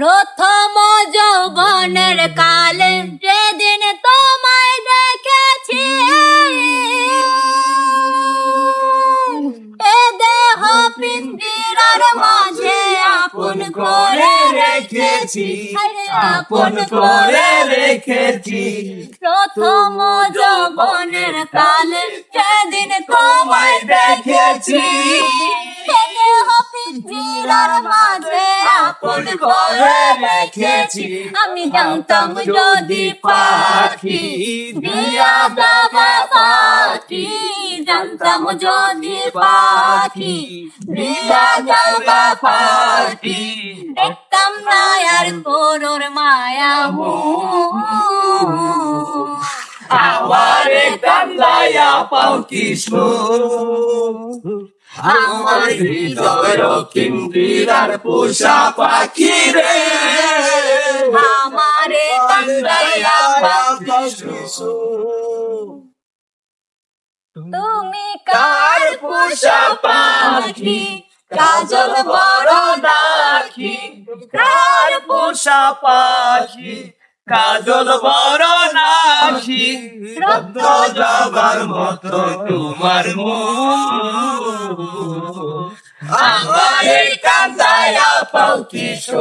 প্রথম যৌবনের কালে যেদিন তোমায় দেখেছি। এ দেহ পিঞ্জিরার মাঝে আপন করে রেখেছি। আপন করে রেখেছি। প্রথম যৌবনের কালে যেদিন তোমায় দেখেছি। এ দেহ পিঞ্জিরার মাঝে আপন করে রেখেছি? আমি জানতাম যদি পাখি দিয়া যাবে পাখি। জানতাম যদি পাখি দিয়া যাবে পাখি। দেখতাম না আর করোর মায়া হো আমারে কান্দায়া পাও আমার হৃদয় কিন্দিরার পোষা পাখি রে। আমারে তুমি কার পোষা পাখি? কাজল বড় রাখি কার পোষা পাখি? কাজল রক্ত যাবার মতো তোমার আমারে কান্দায়া পাও আমার